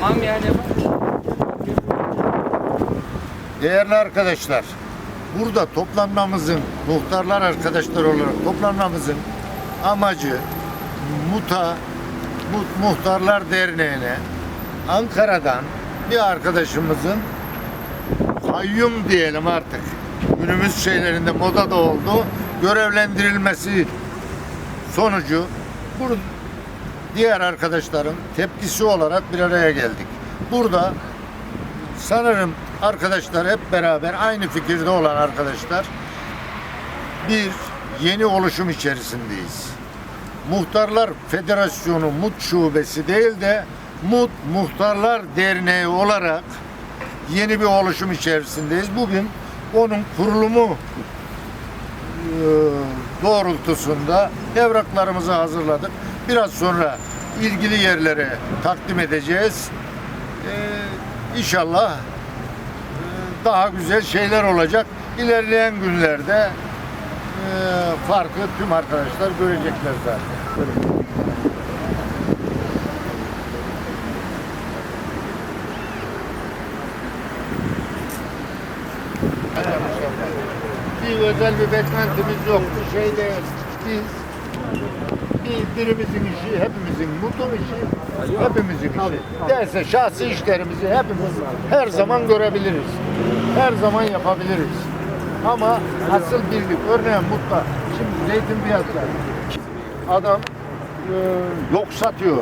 Tamam yani. Değerli arkadaşlar, burada toplanmamızın, muhtarlar arkadaşlar olarak toplanmamızın amacı MUTA, Mu- Muhtarlar Derneği'ne Ankara'dan bir arkadaşımızın kayyum diyelim artık günümüz şeylerinde moda da oldu görevlendirilmesi sonucu diğer arkadaşların tepkisi olarak bir araya geldik. Burada sanırım arkadaşlar hep beraber aynı fikirde olan arkadaşlar bir yeni oluşum içerisindeyiz. Muhtarlar Federasyonu MUT şubesi değil de MUT Muhtarlar Derneği olarak yeni bir oluşum içerisindeyiz. Bugün onun kurulumu e, doğrultusunda evraklarımızı hazırladık. Biraz sonra ilgili yerlere takdim edeceğiz. Ee, inşallah daha güzel şeyler olacak. İlerleyen günlerde e, farkı tüm arkadaşlar görecekler zaten. Bir özel bir beklentimiz yok. Bir şey değil. Biz bir birimizin işi, hepimizin mutlu işi, hepimizin işi. Derse şahsi işlerimizi hepimiz her zaman görebiliriz. Her zaman yapabiliriz. Ama asıl birlik, örneğin mutlu. Şimdi zeytin fiyatları. Adam e, yok satıyor.